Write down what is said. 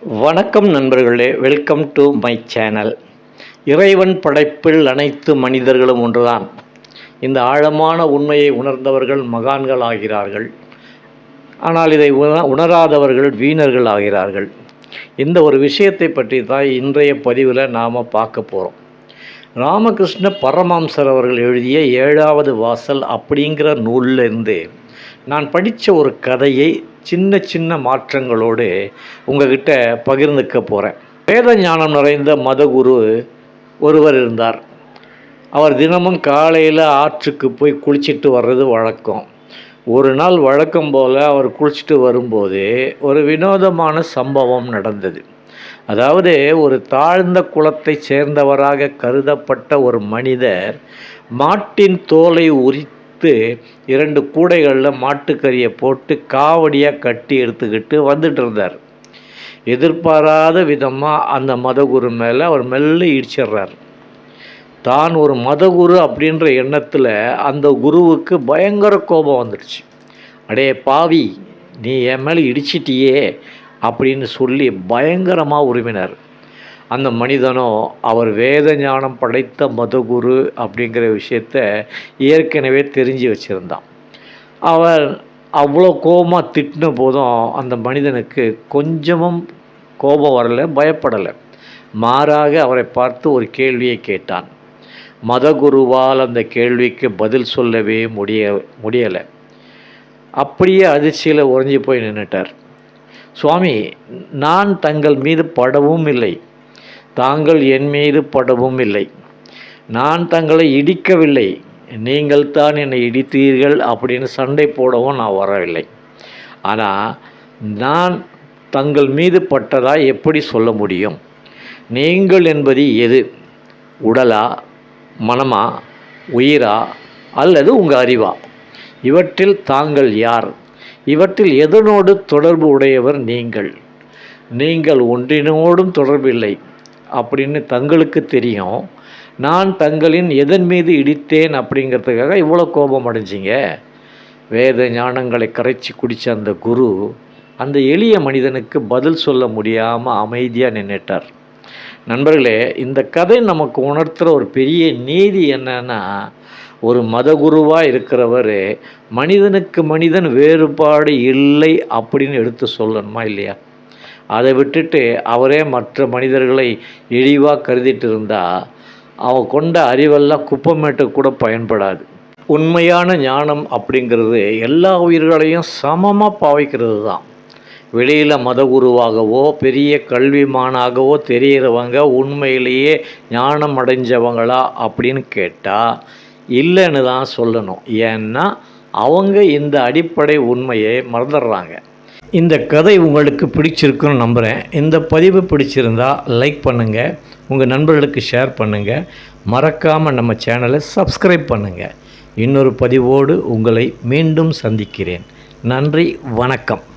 வணக்கம் நண்பர்களே welcome to my channel இறைவன் படைப்பில் அனைத்து மனிதர்களும் ஒன்றுதான். இந்த ஆழமான உண்மையை உணர்ந்தவர்கள் மகான்கள் ஆகிறார்கள். ஆனால் இதை உண- உணராதவர்கள் வீணர்கள் ஆகிறார்கள். இந்த ஒரு விஷயத்தை பற்றி தான் இன்றைய பதிவில் நாம் பார்க்க போகிறோம் ராமகிருஷ்ண பரமஹம்சர் அவர்கள் எழுதிய ஏழாவது வாசல் அப்படிங்கிற நூல்லேருந்து நான் படித்த ஒரு கதையை சின்ன சின்ன மாற்றங்களோடு உங்ககிட்ட பகிர்ந்துக்க போகிறேன் வேத ஞானம் நிறைந்த மதகுரு ஒருவர் இருந்தார். அவர் தினமும் காலையில் ஆற்றுக்கு போய் குளிச்சிட்டு வர்றது வழக்கம். ஒரு நாள் வழக்கம் போல் அவர் குளிச்சுட்டு வரும்போது ஒரு வினோதமான சம்பவம் நடந்தது. அதாவது ஒரு தாழ்ந்த குலத்தைச் சேர்ந்தவராக கருதப்பட்ட ஒரு மனிதர் மாட்டின் தோலை எடுத்து இரண்டு கூடைகளில் மாட்டுக்கறியை போட்டு காவடியாக கட்டி எடுத்துக்கிட்டு வந்துட்டு இருந்தார். எதிர்பாராத விதமாக அந்த மதகுரு மேலே அவர் மெல்ல இடிச்சிடுறார் தான் ஒரு மதகுரு அப்படின்ற எண்ணத்தில் அந்த குருவுக்கு பயங்கர கோபம் வந்துடுச்சு. அடே பாவி நீ என் மேலே இடிச்சிட்டியே அப்படின்னு சொல்லி பயங்கரமாக உருவினார். அந்த மனிதனோ அவர் வேத ஞானம் படைத்த மதகுரு அப்படிங்கிற விஷயத்த ஏற்கனவே தெரிஞ்சு வச்சுருந்தான். அவர் அவ்வளோ கோபமாக திட்டின போதும் அந்த மனிதனுக்கு கொஞ்சமும் கோபம் வரலை பயப்படலை. மாறாக அவரை பார்த்து ஒரு கேள்வியை கேட்டான். மதகுருவால் அந்த கேள்விக்கு பதில் சொல்லவே முடிய முடியலை. அப்படியே அதிர்ச்சியில் உறைஞ்சி போய் நின்றுட்டார் சுவாமி நான் தங்கள் மீது படவும் இல்லை. தாங்கள் என் மீது படவும் இல்லை. நான் தங்களை இடிக்கவில்லை. நீங்கள் தான் என்னை இடித்தீர்கள் அப்படின்னு சண்டை போடவும் நான் வரவில்லை. ஆனால் நான் தங்கள் மீது பட்டதா எப்படி சொல்ல முடியும்? நீங்கள் என்பது எது? உடலா மனமா உயிரா அல்லது உங்கள் அறிவா? இவற்றில் தாங்கள் யார்? இவற்றில் எதனோடு தொடர்பு உடையவர் நீங்கள்? நீங்கள் ஒன்றினோடும் தொடர்பில்லை. அப்படின்னு தங்களுக்கு தெரியும். நான் தங்களின் எதன் மீது இடித்தேன் அப்படிங்கிறதுக்காக இவ்வளோ கோபம் அடைஞ்சிங்க? வேத ஞானங்களை கரைச்சி குடித்த அந்த குரு அந்த எளிய மனிதனுக்கு பதில் சொல்ல முடியாமல் அமைதியாக நின்றுட்டார் நண்பர்களே இந்த கதை நமக்கு உணர்த்துகிற ஒரு பெரிய நீதி என்னன்னா ஒரு மதகுருவாக இருக்கிறவர் மனிதனுக்கு மனிதன் வேறுபாடு இல்லை அப்படின்னு எடுத்து சொல்லணுமா இல்லையா? அதை விட்டுட்டு அவரே மற்ற மனிதர்களை இழிவாக கருதிட்டு இருந்தால் அவன் கொண்ட அறிவெல்லாம் குப்பமேட்டு கூட பயன்படாது. உண்மையான ஞானம் அப்படிங்கிறது எல்லா உயிர்களையும் சமமாக பாவிக்கிறது தான் வெளியில் மதகுருவாகவோ பெரிய கல்விமானாகவோ தெரிகிறவங்க உண்மையிலேயே ஞானம் அடைஞ்சவங்களா அப்படின்னு கேட்டால் இல்லைன்னு தான் சொல்லணும். ஏன்னா அவங்க இந்த அடிப்படை உண்மையை மறந்துடுறாங்க. இந்த கதை உங்களுக்கு பிடிச்சிருக்குன்னு நம்புகிறேன் இந்த பதிவு பிடிச்சிருந்தா லைக் பண்ணுங்கள் உங்கள் நண்பர்களுக்கு ஷேர் பண்ணுங்கள் மறக்காமல் நம்ம சேனலை சப்ஸ்கிரைப் பண்ணுங்கள் இன்னொரு பதிவோடு உங்களை மீண்டும் சந்திக்கிறேன். நன்றி வணக்கம்.